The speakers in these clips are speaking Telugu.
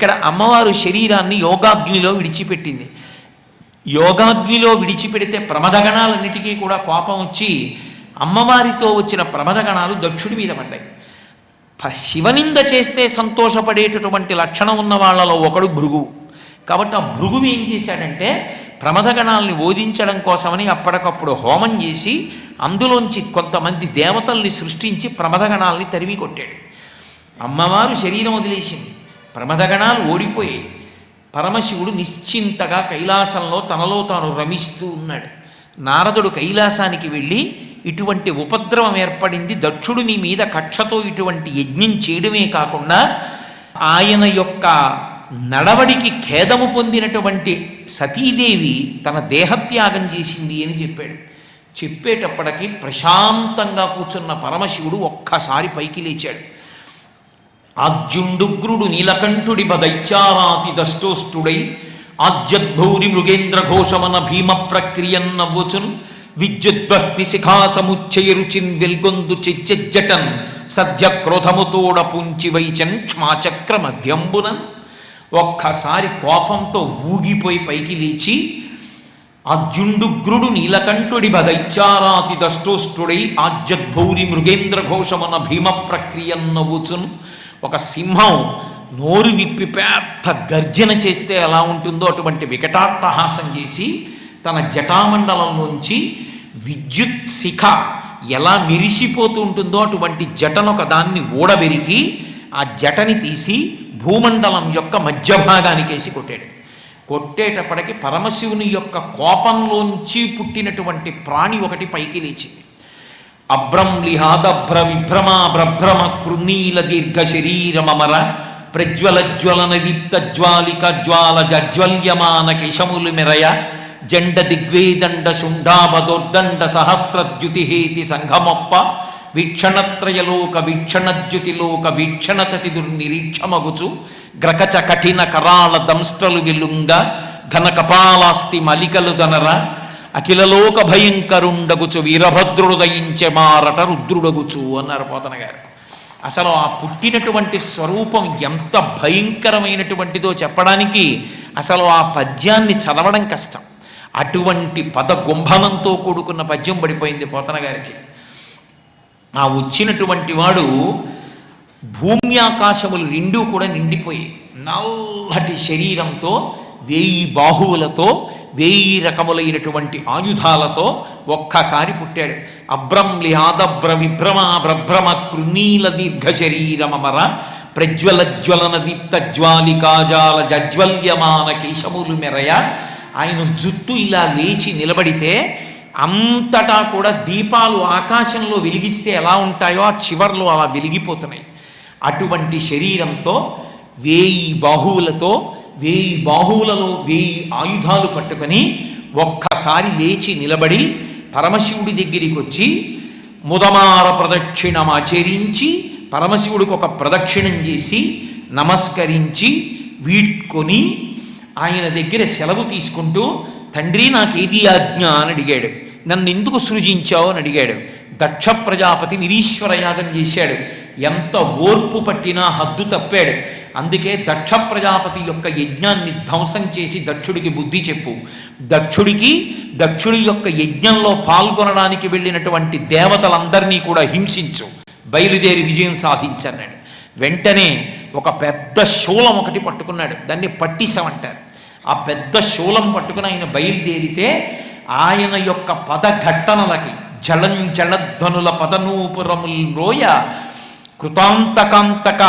ఇక్కడ అమ్మవారు శరీరాన్ని యోగాగ్నిలో విడిచిపెట్టింది. యోగాగ్నిలో విడిచిపెడితే ప్రమదగణాలన్నిటికీ కూడా కోపం వచ్చి అమ్మవారితో వచ్చిన ప్రమదగణాలు దక్షుడి మీద పడ్డాయి. ప- శివనింద చేస్తే సంతోషపడేటటువంటి లక్షణం ఉన్న వాళ్ళలో ఒకడు భృగు. కాబట్టి ఆ భృగువు ఏం చేశాడంటే ప్రమదగణాల్ని ఓదించడం కోసమని అప్పటికప్పుడు హోమం చేసి అందులోంచి కొంతమంది దేవతల్ని సృష్టించి ప్రమదగణాల్ని తరిమి కొట్టాడు అమ్మవారు శరీరం వదిలేసింది. ప్రమదగణాలు ఓడిపోయాయి పరమశివుడు నిశ్చింతగా కైలాసంలో తనలో తాను రమిస్తూ ఉన్నాడు. నారదుడు కైలాసానికి వెళ్ళి ఇటువంటి ఉపద్రవం ఏర్పడింది. దక్షుడు నీ మీద కక్షతో ఇటువంటి యజ్ఞం చేయడమే కాకుండా ఆయన యొక్క నడవడికి ఖేదము పొందినటువంటి సతీదేవి తన దేహత్యాగం చేసింది అని చెప్పాడు. చెప్పేటప్పటికి ప్రశాంతంగా కూర్చున్న పరమశివుడు ఒక్కసారి పైకి లేచాడు. ఆజ్యుండుగ్రుడు నీలకంఠుడి దైత్యారాతి దష్టోష్టుడై ఆజ్యద్భౌరి మృగేంద్ర ఘోషమన భీమ ప్రక్రియన్ నవ్వుచున్. విద్యుద్వగ్ని శిఖా సముచ్చయ వెల్గొందు చెచ్చజటన్ సద్య క్రోధముతోడ పుంచి వైచన్ క్షమాచక్ర మధ్యంబున. ఒక్కసారి కోపంతో ఊగిపోయి పైకి లేచి అర్జుండుగ్రుడు నీలకంఠుడి బదైత్యారాతి దష్టోష్టుడై ఆజ్యద్భౌరి మృగేంద్ర ఘోషమన భీమ ప్రక్రియన్ నవ్వుచున్. ఒక సింహం నోరు విప్పి పెద్ద గర్జన చేస్తే ఎలా ఉంటుందో అటువంటి వికటాట్టహాసం చేసి తన జటామండలంలోంచి విద్యుత్ శిఖ ఎలా మెరిసిపోతూ ఉంటుందో అటువంటి జటనొక దాన్ని ఊడబెరికి ఆ జటని తీసి భూమండలం యొక్క మధ్య భాగానికేసి కొట్టాడు. కొట్టేటప్పటికి పరమశివుని యొక్క కోపంలోంచి పుట్టినటువంటి ప్రాణి ఒకటి పైకి లేచింది. అభ్రం లిహాదభ్ర విభ్రమా బ్రభ్రమ కృణీల దీర్ఘ శరీరమర ప్రజ్వల జ్వాలిక జ్వాల జజ్వల్యమాన కేశములు మెరయ జండ దిగ్వేదండ శుండాబదోర్దండ సహస్రద్యుతిహేతి సంఘమొప్ప వీక్షణత్రయలోక వీక్షణద్యుతిలోక వీక్షణతతి దుర్నిరీక్షమగుచు గ్రకచ కఠిన కరాళ దంస్ట్రలు విలుంగ ఘన కపాలాస్తి మలికలు దనర అఖిలలోక భయంకరుండగుచు వీరభద్రుడు దయించే మారట రుద్రుడగుచు అన్నారు పోతన గారు. అసలు ఆ పుట్టినటువంటి స్వరూపం ఎంత భయంకరమైనటువంటిదో చెప్పడానికి అసలు ఆ పద్యాన్ని చదవడం కష్టం. అటువంటి పద గుంభనంతో కూడుకున్న పద్యం పడిపోయింది పోతన గారికి. ఆ వచ్చినటువంటి వాడు భూమి ఆకాశములు రెండూ కూడా నిండిపోయి నల్లటి శరీరంతో వేయి బాహువులతో వేయి రకములైనటువంటి ఆయుధాలతో ఒక్కసారి పుట్టాడు. అభ్రం లిహాదభ్ర విభ్రమ భ్రభ్రమ కృణీల దీర్ఘ శరీరమర ప్రజ్వల జ్వలన దీప్త జ్వాలికాజాల జజ్వల్యమాన కేశములు మెరయ. ఆయన జుట్టు ఇలా లేచి నిలబడితే అంతటా కూడా దీపాలు ఆకాశంలో వెలిగిస్తే ఎలా ఉంటాయో ఆ చివర్లో అలా వెలిగిపోతున్నాయి. అటువంటి శరీరంతో వేయి బాహువులతో వేయి బాహువులను వేయి ఆయుధాలు పట్టుకొని ఒక్కసారి లేచి నిలబడి పరమశివుడి దగ్గరికి వచ్చి ముదమార ప్రదక్షిణమాచరించి పరమశివుడికి ఒక ప్రదక్షిణం చేసి నమస్కరించి వీడ్కొని ఆయన దగ్గర సెలవు తీసుకుంటూ తండ్రి నాకేది ఆజ్ఞ? అని అడిగాడు. నన్ను ఎందుకు సృజించావు? అని అడిగాడు. దక్ష ప్రజాపతి నిరీశ్వర యాగం చేశాడు. ఎంత ఓర్పు పట్టినా హద్దు తప్పాడు. అందుకే దక్ష ప్రజాపతి యొక్క యజ్ఞాన్ని ధ్వంసం చేసి దక్షుడికి బుద్ధి చెప్పు. దక్షుడికి దక్షుడి యొక్క యజ్ఞంలో పాల్గొనడానికి వెళ్ళినటువంటి దేవతలందరినీ కూడా హింసించు. బయలుదేరి విజయం సాధించన్నాడు. వెంటనే ఒక పెద్ద శూలం ఒకటి పట్టుకున్నాడు. దాన్ని పట్టిసమంటారు. ఆ పెద్ద శూలం పట్టుకుని ఆయన బయలుదేరితే ఆయన యొక్క పదఘట్టనలకి జలం జలధ్వనుల పదనూపురముల్ రోయ కృతాంతకాంతక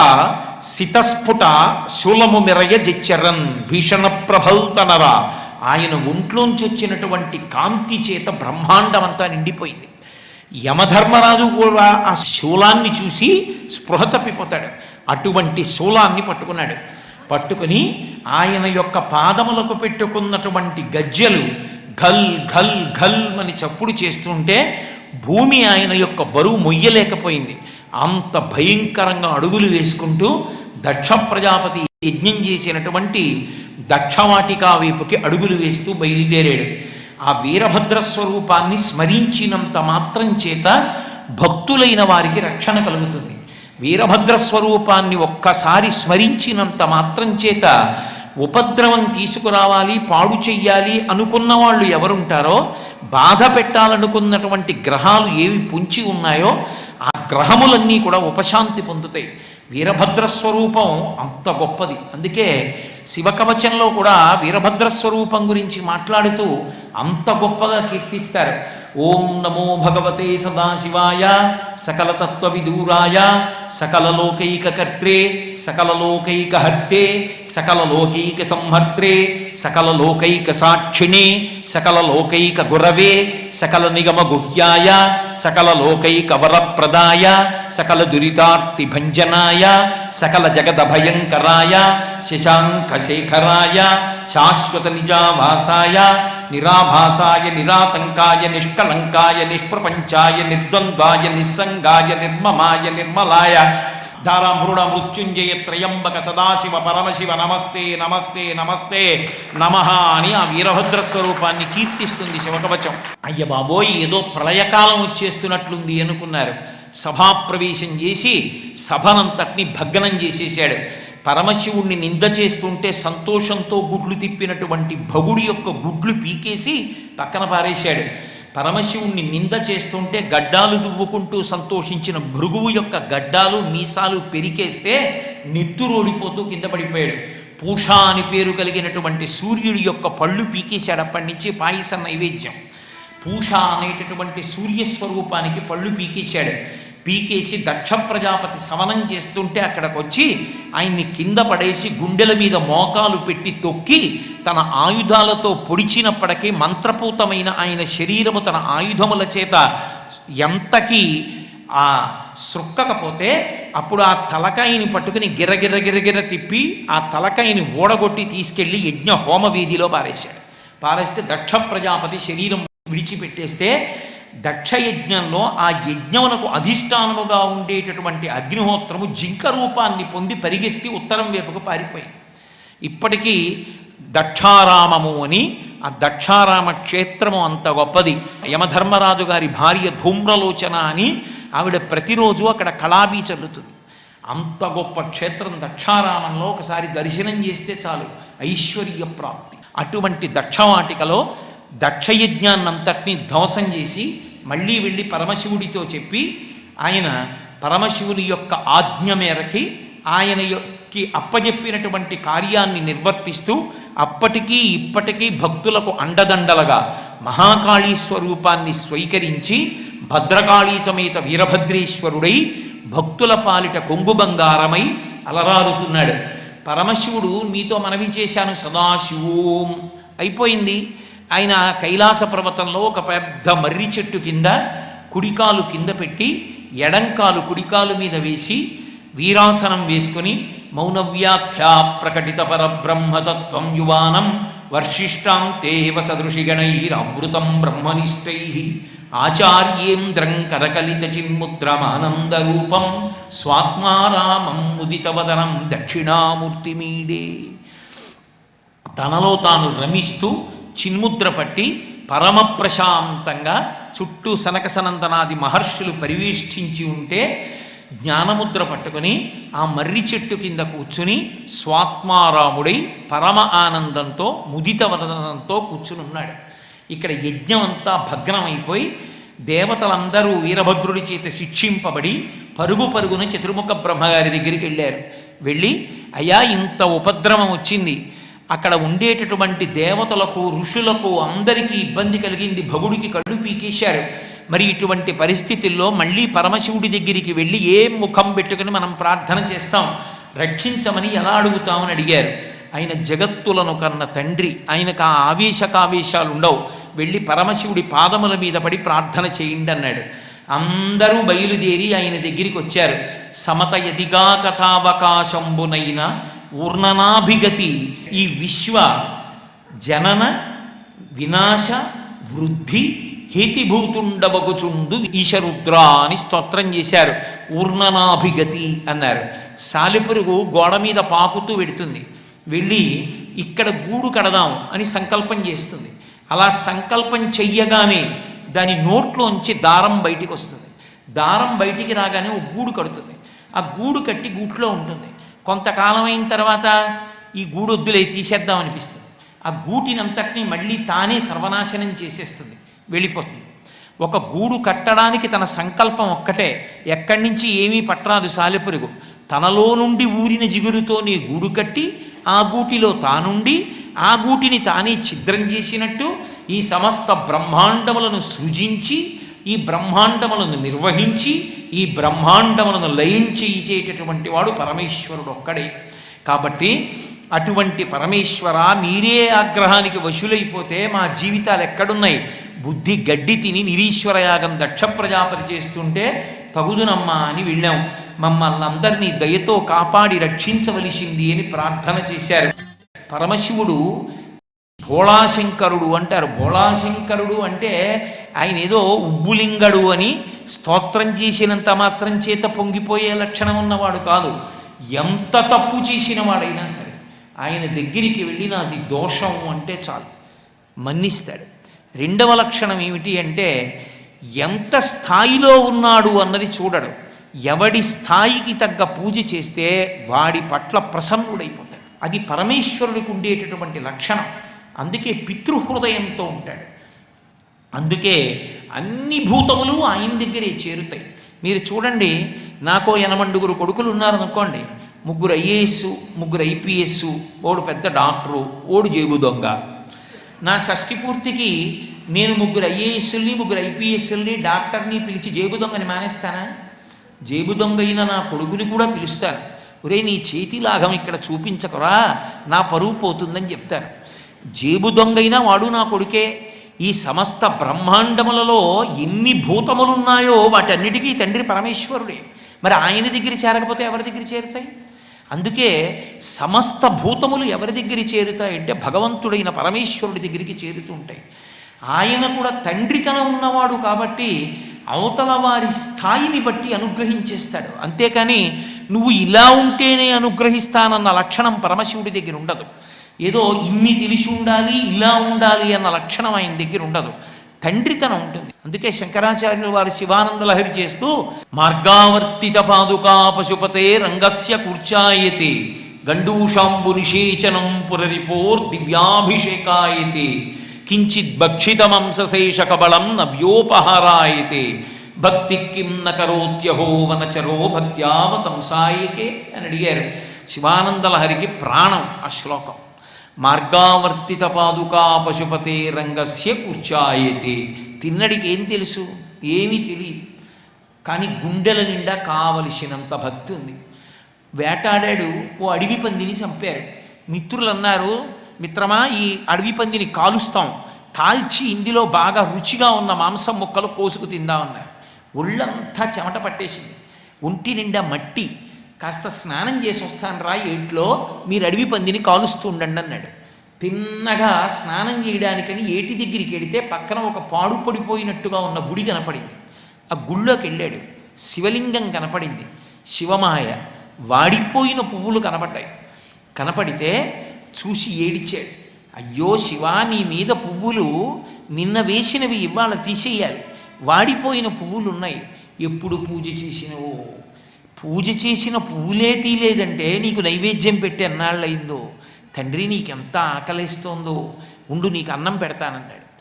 సితస్ఫుట శూలము మెరయ జిచ్చరన్ భీషణ ప్రభల్తనర ఆయన ఒంట్లోంచి వచ్చినటువంటి కాంతి చేత బ్రహ్మాండం అంతా నిండిపోయింది. యమధర్మరాజు కూడా ఆ శూలాన్ని చూసి స్పృహ తప్పిపోతాడు. అటువంటి శూలాన్ని పట్టుకున్నాడు. పట్టుకుని ఆయన యొక్క పాదములకు పెట్టుకున్నటువంటి గజ్జెలు ఘల్ ఘల్ ఘల్ అని చప్పుడు చేస్తుంటే భూమి ఆయన యొక్క బరువు మొయ్యలేకపోయింది. అంత భయంకరంగా అడుగులు వేసుకుంటూ దక్ష ప్రజాపతి యజ్ఞం చేసినటువంటి దక్షవాటికా వైపుకి అడుగులు వేస్తూ బయలుదేరాడు. ఆ వీరభద్ర స్వరూపాన్ని స్మరించినంత మాత్రం చేత భక్తులైన వారికి రక్షణ కలుగుతుంది. వీరభద్ర స్వరూపాన్ని ఒక్కసారి స్మరించినంత మాత్రం చేత ఉపద్రవం తీసుకురావాలి పాడు చెయ్యాలి అనుకున్న వాళ్ళు ఎవరుంటారో బాధ పెట్టాలనుకున్నటువంటి గ్రహాలు ఏవి పుంచి ఉన్నాయో గ్రహములన్నీ కూడా ఉపశాంతి పొందుతాయి. వీరభద్ర స్వరూపం అంత గొప్పది. అందుకే శివకవచంలో కూడా వీరభద్ర స్వరూపం గురించి మాట్లాడుతూ అంత గొప్పగా కీర్తిస్తారు. ఓం నమో భగవతే సదాశివాయ సకల తత్వవిదూరాయ సకల లోకైక కర్త్రే సంహర్త్రే సకలలోకైక సాక్షిణే సకల గురవే సకల నిగమ గుహ్యాయ సకలలోకైక వరప్రదాయ సకల దురితార్తి భంజనాయ సకల జగద భయంకరాయ శశాంకశేఖరాయ శాశ్వత నిజావాసాయ నిరాభాసాయ నిరాతంకాయ నిష్కలంకాయ నిష్ప్రపంచాయ నిర్ద్వంద్వాయ నిస్సంగాయ నిర్మమాయ నిర్మలాయ. ధారామృణ మృత్యుంజయ త్రయంబక సదాశివ పరమశివ నమస్తే నమస్తే నమస్తే. నమ అని ఆ వీరభద్ర స్వరూపాన్ని కీర్తిస్తుంది శివకవచం. అయ్య బాబోయ్ ఏదో ప్రళయకాలం వచ్చేస్తున్నట్లుంది అనుకున్నారు. సభాప్రవేశం చేసి సభనంతటిని భగ్నం చేసేసాడు పరమశివుణ్ణి నింద చేస్తుంటే సంతోషంతో గుడ్లు తిప్పినటువంటి భగుడి యొక్క గుడ్లు పీకేసి పక్కన పారేశాడు. పరమశివుణ్ణి నింద చేస్తుంటే గడ్డాలు దువ్వుకుంటూ సంతోషించిన భృగువు యొక్క గడ్డాలు మీసాలు పెరికేస్తే నెత్తురోడిపోతూ కింద పడిపోయాడు. పూష అని పేరు కలిగినటువంటి సూర్యుడి యొక్క పళ్ళు పీకేశాడు అప్పటి నుంచి పాయస నైవేద్యం. పూష అనేటటువంటి సూర్యస్వరూపానికి పళ్ళు పీకేశాడు. పీకేసి దక్ష ప్రజాపతి సమనం చేస్తుంటే అక్కడికి వచ్చి ఆయన్ని కింద పడేసి గుండెల మీద మోకాలు పెట్టి తొక్కి తన ఆయుధాలతో పొడిచినప్పటికీ మంత్రపూతమైన ఆయన శరీరము తన ఆయుధముల చేత ఎంతకి ఆ సృక్కకపోతే అప్పుడు ఆ తలకాయని పట్టుకుని గిరగిర గిరగిర తిప్పి ఆ తలకాయని ఓడగొట్టి తీసుకెళ్ళి యజ్ఞ హోమ వీధిలో పారేశాడు. పారేస్తే దక్ష ప్రజాపతి శరీరం విడిచిపెట్టేస్తే దక్షయజ్ఞంలో ఆ యజ్ఞమునకు అధిష్టానముగా ఉండేటటువంటి అగ్నిహోత్రము జింక రూపాన్ని పొంది పరిగెత్తి ఉత్తరం వైపుకు పారిపోయింది. ఇప్పటికీ దక్షారామము అని ఆ దక్షారామ క్షేత్రము అంత గొప్పది. యమధర్మరాజు గారి భార్య ధూమ్రలోచన అని ఆవిడ ప్రతిరోజు అక్కడ కళాబీ చల్లుతుంది. అంత గొప్ప క్షేత్రం దక్షారామంలో ఒకసారి దర్శనం చేస్తే చాలు ఐశ్వర్య ప్రాప్తి. అటువంటి దక్షవాటికలో దక్షయజ్ఞాన్నంతటిని ధ్వంసం చేసి మళ్ళీ వెళ్ళి పరమశివుడితో చెప్పి ఆయన పరమశివుని యొక్క ఆజ్ఞ మేరకి ఆయన యొక్క అప్పజెప్పినటువంటి కార్యాన్ని నిర్వర్తిస్తూ అప్పటికీ ఇప్పటికీ భక్తులకు అండదండలుగా మహాకాళీ స్వరూపాన్ని స్వీకరించి భద్రకాళీ సమేత వీరభద్రేశ్వరుడై భక్తుల పాలిట కొంగు బంగారమై అలరారుతున్నాడు. పరమశివుడు మీతో మనవి చేశాను సదాశివోం. అయిపోయింది. ఆయన కైలాస పర్వతంలో ఒక పెద్ద మర్రి చెట్టు కింద కుడికాలు కింద పెట్టి ఎడంకాలు కుడికాలు మీద వేసి వీరాసనం వేసుకొని మౌనవ్యాఖ్యా ప్రకటిత పరబ్రహ్మతత్వం యువానం వర్షిష్టాం తేవ సదృశిగణైరమృతం బ్రహ్మనిష్టై. ఆచార్యేంద్రం కరకలిత చిన్ముద్రమానందరూపం స్వాత్మారామం ముదితవదనం దక్షిణామూర్తిమీడే. తనలో తాను రమిస్తూ చిన్ముద్ర పట్టి పరమ ప్రశాంతంగా చుట్టూ సనక సనందనాది మహర్షులు పరివేష్టించి ఉంటే జ్ఞానముద్ర పట్టుకొని ఆ మర్రి చెట్టు కింద కూర్చుని స్వాత్మారాముడై పరమ ఆనందంతో ముదిత వదనంతో కూర్చుని ఉన్నాడు. ఇక్కడ యజ్ఞం అంతా భగ్నమైపోయి దేవతలందరూ వీరభద్రుడి చేత శిక్షింపబడి పరుగు పరుగున చతుర్ముఖ బ్రహ్మగారి దగ్గరికి వెళ్ళారు. వెళ్ళి అయ్యా ఇంత ఉపద్రవం వచ్చింది. అక్కడ ఉండేటటువంటి దేవతలకు ఋషులకు అందరికీ ఇబ్బంది కలిగింది. భగుడికి కళ్ళు పీకేశారు. మరి ఇటువంటి పరిస్థితుల్లో మళ్ళీ పరమశివుడి దగ్గరికి వెళ్ళి ఏం ముఖం పెట్టుకుని మనం ప్రార్థన చేస్తాం? రక్షించమని ఎలా అడుగుతామని అడిగారు. ఆయన జగత్తులను కన్న తండ్రి. ఆయనకు ఆ ఆవేశకావేశాలు ఉండవు వెళ్ళి పరమశివుడి పాదముల మీద పడి ప్రార్థన చేయండి అన్నాడు. అందరూ బయలుదేరి ఆయన దగ్గరికి వచ్చారు. సమత యదిగా కథావకాశంబునైనా ఊర్ణనాభిగతి ఈ విశ్వ జనన వినాశ వృద్ధి హేతిభూతుండబగుచుండు ఈశరుద్ర అని స్తోత్రం చేశారు. ఊర్ణనాభిగతి అన్నారు. సాలిపురుగు గోడ మీద పాకుతూ వెడుతుంది. వెళ్ళి ఇక్కడ గూడు కడదాం అని సంకల్పం చేస్తుంది. అలా సంకల్పం చెయ్యగానే దాని నోట్లోంచి దారం బయటికి వస్తుంది దారం బయటికి రాగానే ఒక గూడు కడుతుంది. ఆ గూడు కట్టి గూట్లో ఉంటుంది. కొంతకాలం అయిన తర్వాత ఈ గూడొద్దులై తీసేద్దాం అనిపిస్తుంది. ఆ గూటినంతటిని మళ్ళీ తానే సర్వనాశనం చేసేస్తుంది వెళ్ళిపోతుంది. ఒక గూడు కట్టడానికి తన సంకల్పం ఒక్కటే ఎక్కడి నుంచి ఏమీ పట్టరాదు సాలెపురుగు. తనలో నుండి ఊరిన జిగురుతోనే గూడు కట్టి ఆ గూటిలో తానుండి ఆ గూటిని తానే ఛిద్రం చేసినట్టు ఈ సమస్త బ్రహ్మాండములను సృజించి ఈ బ్రహ్మాండములను నిర్వహించి ఈ బ్రహ్మాండములను లయించేసేటటువంటి వాడు పరమేశ్వరుడు ఒక్కడే. కాబట్టి అటువంటి పరమేశ్వర మీరే ఆగ్రహానికి వశులైపోతే మా జీవితాలు ఎక్కడున్నాయి? బుద్ధి గడ్డి తిని నిరీశ్వర యాగం దక్ష ప్రజాపతి చేస్తుంటే తగుదునమ్మా అని వెళ్ళాం. మమ్మల్ని అందరినీ దయతో కాపాడి రక్షించవలసింది అని ప్రార్థన చేశారు. పరమశివుడు భోళాశంకరుడు అంటారు. భోళాశంకరుడు అంటే ఆయన ఏదో ఉబ్బులింగడు అని స్తోత్రం చేసినంత మాత్రం చేత పొంగిపోయే లక్షణం ఉన్నవాడు కాదు. ఎంత తప్పు చేసిన వాడైనా సరే ఆయన దగ్గరికి వెళ్ళిన అది దోషం అంటే చాలు. మన్నిస్తాడు. రెండవ లక్షణం ఏమిటి అంటే ఎంత స్థాయిలో ఉన్నాడు అన్నది చూడడు. ఎవడి స్థాయికి తగ్గ పూజ చేస్తే వాడి పట్ల ప్రసన్నుడైపోతాడు. అది పరమేశ్వరుడికి ఉండేటటువంటి లక్షణం. అందుకే పితృహృదయంతో ఉంటాడు. అందుకే అన్ని భూతములు ఆయన దగ్గరే చేరుతాయి. మీరు చూడండి నాకో ఎనమండుగురు కొడుకులు ఉన్నారనుకోండి ముగ్గురు ఐఏఎస్ ముగ్గురు ఐపీఎస్ ఓడు పెద్ద డాక్టరు ఓడు జేబు దొంగ. నా షష్టి పూర్తికి నేను ముగ్గురు ఐఏఎస్ని ముగ్గురు ఐపీఎస్ని డాక్టర్ని పిలిచి జేబు దొంగని మానేస్తానా? జేబు దొంగ అయిన నా కొడుకుని కూడా పిలుస్తాను. ఒరే నీ చేతి లాగం ఇక్కడ చూపించకురా నా పరువు పోతుందని చెప్తాను. జేబు దొంగైనా వాడు నా కొడుకే. ఈ సమస్త బ్రహ్మాండములలో ఎన్ని భూతములున్నాయో వాటన్నిటికీ తండ్రి పరమేశ్వరుడే. మరి ఆయన దగ్గర చేరకపోతే ఎవరి దగ్గర చేరుతాయి? అందుకే సమస్త భూతములు ఎవరి దగ్గర చేరుతాయంటే భగవంతుడైన పరమేశ్వరుడి దగ్గరికి చేరుతూ ఉంటాయి. ఆయన కూడా తండ్రితనం ఉన్నవాడు కాబట్టి అవతల వారి స్థాయిని బట్టి అనుగ్రహించేస్తాడు. అంతేకాని నువ్వు ఇలా ఉంటేనే అనుగ్రహిస్తానన్న లక్షణం పరమశివుడి దగ్గర ఉండదు. ఏదో ఇన్ని తెలిసి ఉండాలి ఇలా ఉండాలి అన్న లక్షణం ఆయన దగ్గర ఉండదు. తండ్రితనం ఉంటుంది. అందుకే శంకరాచార్యులు వారు శివానంద లహరి చేస్తూ మార్గావర్తిత పాదుకా పశుపతే రంగస్య కూర్చాయతే గండూషాంబు నిషేచనం పురరిపోర్ దివ్యాభిషేకాయతే కించిత్ భక్షితమంశశేష నవ్యోపహారాయతే భక్తి కిం నకరోత్యహో వనచరో భక్త్యావతంసాయకే అని అడిగారు. శివానందలహరికి ప్రాణం ఆ శ్లోకం. మార్గావర్తిత పాదుకా పశుపతే రంగస్య కూర్చాయతే. తిన్నడికి ఏం తెలుసు? ఏమీ తెలియదు. కానీ గుండెల నిండా కావలసినంత భక్తి ఉంది. వేటాడాడు ఓ అడవి పందిని చంపారు. మిత్రులు అన్నారు మిత్రమా ఈ అడవి పందిని కాలుస్తాం. కాల్చి ఇందులో బాగా రుచిగా ఉన్న మాంసం ముక్కలు కోసుకు తిందామన్నారు ఒళ్ళంతా చెమట పట్టేసింది. ఒంటి నిండా మట్టి కాస్త స్నానం చేసి వస్తాను రా ఏట్లో మీరు అడవి పందిని కాలుస్తూ ఉండండి అన్నాడు. తిన్నగా స్నానం చేయడానికని ఏటి దగ్గరికి వెడితే పక్కన ఒక పాడు పడిపోయినట్టుగా ఉన్న గుడి కనపడింది. ఆ గుళ్ళోకి వెళ్ళాడు. శివలింగం కనపడింది. శివమాయ వాడిపోయిన పువ్వులు కనపడ్డాయి. కనపడితే చూసి ఏడిచాడు. అయ్యో శివా నీ మీద పువ్వులు నిన్న వేసినవి ఇవాళ తీసేయాలి. వాడిపోయిన పువ్వులు ఉన్నాయి ఎప్పుడు పూజ చేసినవో పూజ చేసిన పూలే తీలేదంటే నీకు నైవేద్యం పెట్టి ఎన్నాళ్ళయిందో? తండ్రి నీకెంత ఆకలిస్తోందో? ఉండు నీకు అన్నం పెడతానన్నాడు.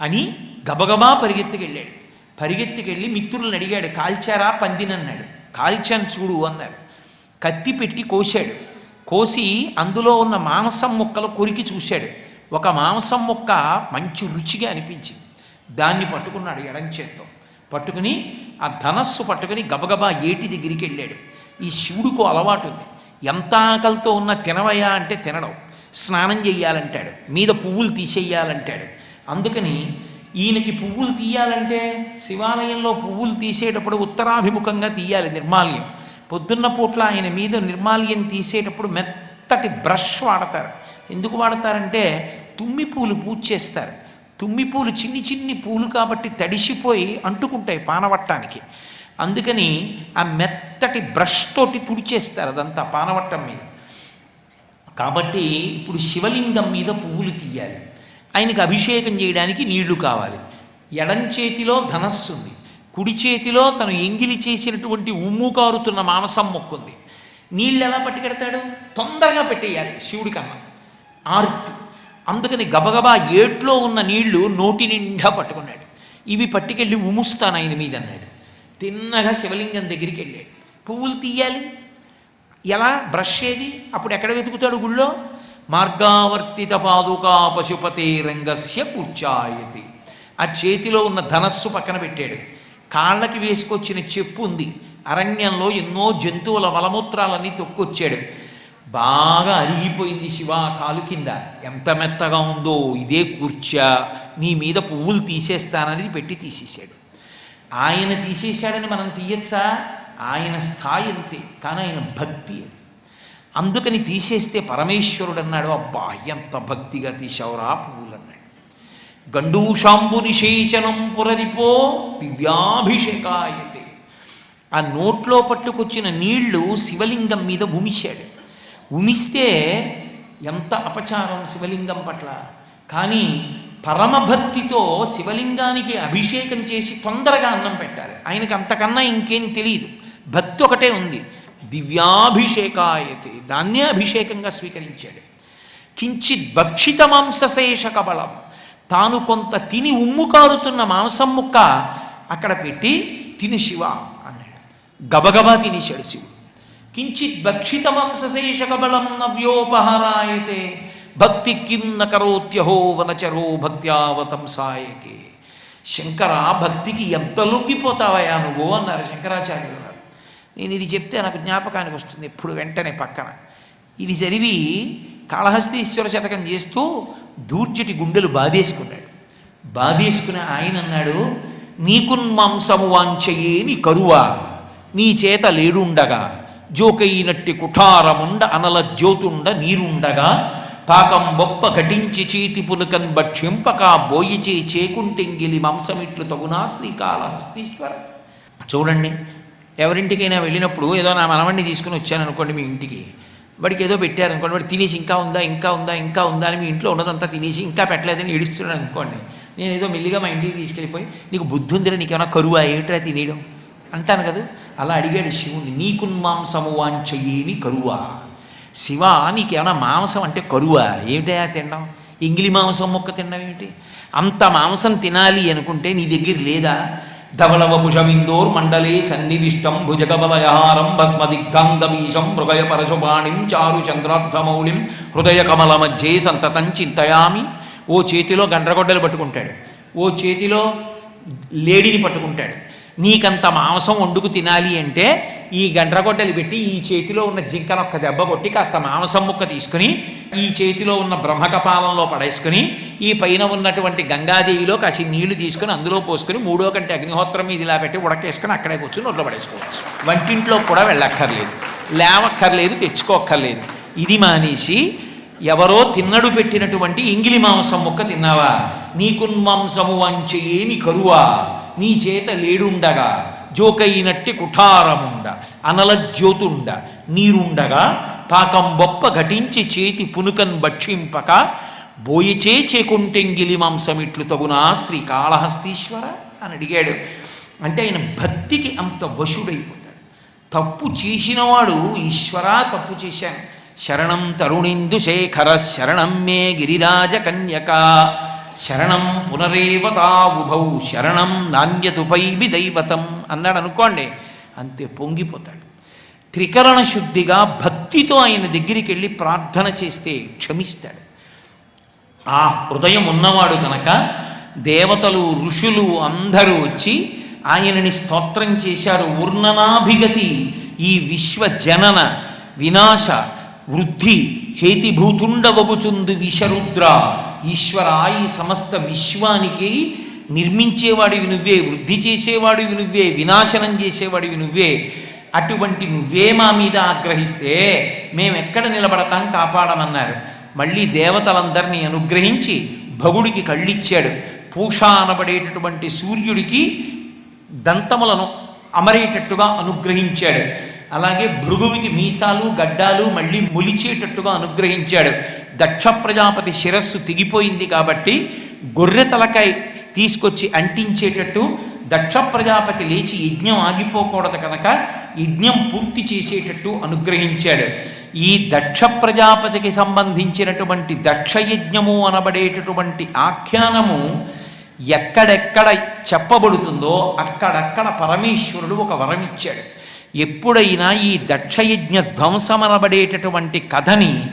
అని గబగబా పరిగెత్తుకెళ్ళాడు. పరిగెత్తుకెళ్ళి మిత్రులను అడిగాడు కాల్చారా పందినన్నాడు. కాల్చాను చూడు అన్నారు. కత్తి పెట్టి కోశాడు. కోసి అందులో ఉన్న మాంసం ముక్కలు కొరికి చూశాడు. ఒక మాంసం ముక్క మంచి రుచిగా అనిపించింది. దాన్ని పట్టుకున్నాడు ఎడం చేత్తో పట్టుకుని ఆ ధనస్సు పట్టుకుని గబగబా ఏటి దగ్గరికి వెళ్ళాడు. ఈ శివుడుకు అలవాటు ఉంది. ఎంత ఆకలితో ఉన్న తినవయ్యా అంటే తినడం. స్నానం చెయ్యాలంటాడు. మీద పువ్వులు తీసేయాలంటాడు. అందుకని ఈయనకి పువ్వులు తీయాలంటే శివాలయంలో పువ్వులు తీసేటప్పుడు ఉత్తరాభిముఖంగా తీయాలి నిర్మాల్యం. పొద్దున్న పూట్ల ఆయన మీద నిర్మాల్యం తీసేటప్పుడు మెత్తటి బ్రష్ వాడతారు. ఎందుకు వాడతారంటే తుమ్మి పూలు పూజ చేస్తారు. తుమ్మి పూలు చిన్ని చిన్ని పూలు కాబట్టి తడిసిపోయి అంటుకుంటాయి పానవట్టానికి. అందుకని ఆ మెత్తటి బ్రష్ తోటి తుడిచేస్తారు అదంతా పానవట్టం మీద. కాబట్టి ఇప్పుడు శివలింగం మీద పువ్వులు తీయాలి. ఆయనకి అభిషేకం చేయడానికి నీళ్ళు కావాలి. ఎడం చేతిలో ధనస్సు ఉంది. కుడి చేతిలో తను ఎంగిలి చేసినటువంటి ఉమ్ము కారుతున్న మాంసం మొక్కుంది. నీళ్ళు ఎలా పట్టుకెడతాడు? తొందరగా పెట్టేయాలి శివుడి కన్నా ఆర్తి. అందుకని గబగబా ఏట్లో ఉన్న నీళ్ళు నోటి నిండా పట్టుకున్నాడు. ఇవి పట్టుకెళ్ళి ఉముస్తాను ఆయన మీద అన్నాడు. తిన్నగా శివలింగం దగ్గరికి వెళ్ళాడు పువ్వులు తీయాలి? ఎలా? బ్రష్ ఏది? అప్పుడు ఎక్కడ వెతుకుతాడు గుళ్ళో? మార్గావర్తిత పాదుకా పశుపతే రంగస్య కూర్చాయతి. ఆ చేతిలో ఉన్న ధనస్సు పక్కన పెట్టాడు. కాళ్ళకి వేసుకొచ్చిన చెప్పు ఉంది. అరణ్యంలో ఎన్నో జంతువుల మలమూత్రాలన్నీ తొక్కొచ్చాడు. బాగా అరిగిపోయింది శివ ఆ కాలు కింద. ఎంత మెత్తగా ఉందో ఇదే కూర్చా నీ మీద పువ్వులు తీసేస్తానని పెట్టి తీసేశాడు. ఆయన తీసేశాడని మనం తీయచ్చా? ఆయన స్థాయి అంతే కానీ ఆయన భక్తి అది. అందుకని తీసేస్తే పరమేశ్వరుడు అన్నాడు అబ్బా ఎంత భక్తిగా తీశావురా పువ్వులు అన్నాడు గండూషాంబు నిషేచనం పురరిపో దివ్యాభిషేకాయతే. ఆ నోట్లో పట్టుకొచ్చిన నీళ్ళు శివలింగం మీద భూమిశాడు ఉమిస్తే ఎంత అపచారం శివలింగం పట్ల? కానీ పరమభక్తితో శివలింగానికి అభిషేకం చేసి తొందరగా అన్నం పెట్టాలి. ఆయనకి అంతకన్నా ఇంకేం తెలియదు భక్తి ఒకటే ఉంది. దివ్యాభిషేకాయతే దాన్నే అభిషేకంగా స్వీకరించాడు. కించిత్ భక్షిత మాంసశేష కబలం తాను కొంత తిని ఉమ్ము కారుతున్న మాంసం ముక్క అక్కడ పెట్టి తిని శివ అన్నాడు. గబగబా తినేశాడు శివుడు. కించిత్ భక్షిత మాంసశేష నవ్యోపహారాయతే భక్తి కిం నకరోత్యహో కరోత్యహో వనచరో భక్త్యావతంసాయకే శంకర భక్తికి ఎంత లొంగిపోతావయ్యా నువ్వు అన్నారు శంకరాచార్యులు. గారు నేను ఇది చెప్తే నాకు జ్ఞాపకానికి వస్తుంది ఎప్పుడు వెంటనే పక్కన. ఇది చదివి కాళహస్తీశ్వర శతకం చేస్తూ దూర్జటి గుండెలు బాధేసుకున్నాడు. బాధేసుకుని ఆయన అన్నాడు నీకున్మాంసము వాంచయేని కరువా నీ చేత లేడుండగా జోకైనట్టి కుఠారముండ అనల జ్యోతుండ నీరుండగా పాకం బొప్ప ఘటించి చీతి పునుకన్ భక్షింపక బోయిచే చేకుంటింగిలి మాంసమిట్లు తగునా శ్రీకాళహస్తీశ్వర. చూడండి ఎవరింటికైనా వెళ్ళినప్పుడు ఏదో నా మనవణ్ణి తీసుకుని వచ్చాను అనుకోండి మీ ఇంటికి. వాడికి ఏదో పెట్టారనుకోండి వాడు తినేసి ఇంకా ఉందా ఇంకా ఉందా ఇంకా ఉందా అని మీ ఇంట్లో ఉన్నదంతా తినేసి ఇంకా పెట్టలేదని ఏడుస్తున్నాడు అనుకోండి. నేను ఏదో మెల్లిగా మా ఇంటికి తీసుకెళ్ళిపోయి నీకు బుద్ధి ఉందిరా నీకేమైనా కరువా ఏమిట్రా తినేయడం? అంటాను కదా అలా అడిగాడు శివుణ్ణి నీకున్మాంసము వాంచయ్యేని కరువా? శివ నీకేమైనా మాంసం అంటే కరువా? ఏమిటయా తినడం? ఇంగిలి మాంసం మొక్క తినడం ఏమిటి? అంత మాంసం తినాలి అనుకుంటే నీ దగ్గర లేదా? ధవలవపుషమిందోర్ మండలే సన్నివిష్టం భుజగబలయహారం భస్మదిగ్ధాంగమీశం మృగయ పరశుపాణిం చారు చంద్రార్ధమౌళిం హృదయ కమల మధ్యే సంతతం చింతయామి. ఓ చేతిలో గండ్రగొడ్డలు పట్టుకుంటాడు ఓ చేతిలో లేడీని పట్టుకుంటాడు నీకంత మాంసం వండుకు తినాలి అంటే ఈ గండ్రగొడ్డలు పెట్టి ఈ చేతిలో ఉన్న జింకనొక్క దెబ్బ కొట్టి కాస్త మాంసం ముక్క తీసుకుని ఈ చేతిలో ఉన్న బ్రహ్మకపాలంలో పడేసుకుని ఈ పైన ఉన్నటువంటి గంగాదేవిలో కాసి నీళ్ళు తీసుకుని అందులో పోసుకుని మూడో కంటే అగ్నిహోత్రం మీద ఇలా పెట్టి ఉడకేసుకుని అక్కడే కూర్చుని నోట్లో పడేసుకోవచ్చు. వంటింట్లో కూడా వెళ్ళక్కర్లేదు. లేవక్కర్లేదు తెచ్చుకోక్కర్లేదు. ఇది మానేసి ఎవరో తిన్నడు పెట్టినటువంటి ఇంగిలి మాంసం ముక్క తిన్నావా? నీకున్మాంసము వంచె ఏమి కరువా? నీ చేత లేడుండగా జోకైనట్టి కుఠారముండ అనల జ్యోతుండ నీరుండగా పాకం బొప్ప ఘటించి చేతి పునుకన్ భక్షింపక బోయిచే చేకుంటెంగిలి మాంసమిట్లు తగునా శ్రీకాళహస్తీశ్వర అని అడిగాడు. అంటే ఆయన భక్తికి అంత వశుడైపోతాడు. తప్పు చేసినవాడు ఈశ్వరా తప్పు చేశాను శరణం తరుణిందు శేఖర శరణం మే గిరిరాజ కన్యకా. శరణం పునరేవతావుభౌ శరణం నాణ్యతుపైమి దైవతం అన్నాడు అనుకోండి అంతే పొంగిపోతాడు. త్రికరణ శుద్ధిగా భక్తితో ఆయన దగ్గరికి వెళ్ళి ప్రార్థన చేస్తే క్షమిస్తాడు. ఆ హృదయం ఉన్నవాడు కనుక దేవతలు ఋషులు అందరూ వచ్చి ఆయనని స్తోత్రం చేశారు ఊర్ణనాభిగతి ఈ విశ్వ జనన వినాశ వృద్ధి హేతిభూతుండవగుచుందు విషరుద్ర. ఈశ్వర ఈ సమస్త విశ్వానికి నిర్మించేవాడివి నువ్వే వృద్ధి చేసేవాడివి నువ్వే వినాశనం చేసేవాడివి నువ్వే. అటువంటి నువ్వే మా మీద ఆగ్రహిస్తే మేమెక్కడ నిలబడతాం కాపాడమన్నారు. మళ్ళీ దేవతలందరినీ అనుగ్రహించి భగుడికి కళ్ళిచ్చాడు. పూష అనబడేటటువంటి సూర్యుడికి దంతములను అమరేటట్టుగా అనుగ్రహించాడు. అలాగే భృగువికి మీసాలు గడ్డాలు మళ్ళీ మొలిచేటట్టుగా అనుగ్రహించాడు. దక్ష ప్రజాపతి శిరస్సు తెగిపోయింది కాబట్టి గొర్రె తలకాయ తీసుకొచ్చి అంటించేటట్టు దక్ష ప్రజాపతి లేచి యజ్ఞం ఆగిపోకూడదు కనుక యజ్ఞం పూర్తి చేసేటట్టు అనుగ్రహించాడు. ఈ దక్ష ప్రజాపతికి సంబంధించినటువంటి దక్ష యజ్ఞము అనబడేటటువంటి ఆఖ్యానము ఎక్కడెక్కడ చెప్పబడుతుందో అక్కడక్కడ పరమేశ్వరుడు ఒక వరం ఇచ్చాడు ఎప్పుడైనా ఈ దక్షయజ్ఞ ధ్వంసమనబడేటటువంటి కథని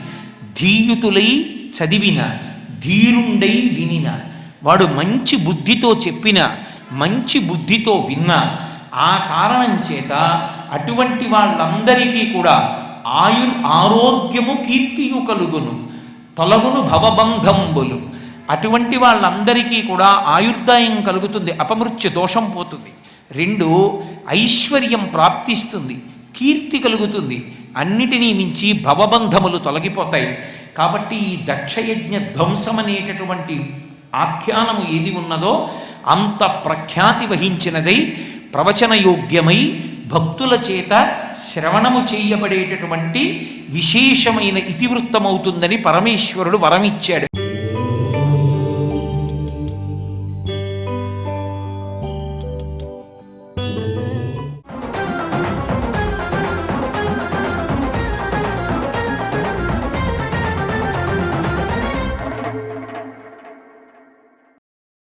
ధీయుతులై చదివిన ధీరుండై వినిన వాడు మంచి బుద్ధితో చెప్పిన మంచి బుద్ధితో విన్న ఆ కారణం చేత అటువంటి వాళ్ళందరికీ కూడా ఆయుర్ ఆరోగ్యము కీర్తియు కలుగును తొలగును భవబంధంబులు. అటువంటి వాళ్ళందరికీ కూడా ఆయుర్దాయం కలుగుతుంది అపమృత్యు దోషం పోతుంది. రెండు ఐశ్వర్యం ప్రాప్తిస్తుంది కీర్తి కలుగుతుంది. అన్నిటినీ మించి భవబంధములు తొలగిపోతాయి. కాబట్టి ఈ దక్షయజ్ఞ ధ్వంసం అనేటటువంటి ఆఖ్యానము ఏది ఉన్నదో అంత ప్రఖ్యాతి వహించినదై ప్రవచనయోగ్యమై భక్తుల చేత శ్రవణము చేయబడేటటువంటి విశేషమైన ఇతివృత్తమవుతుందని పరమేశ్వరుడు వరమిచ్చాడు.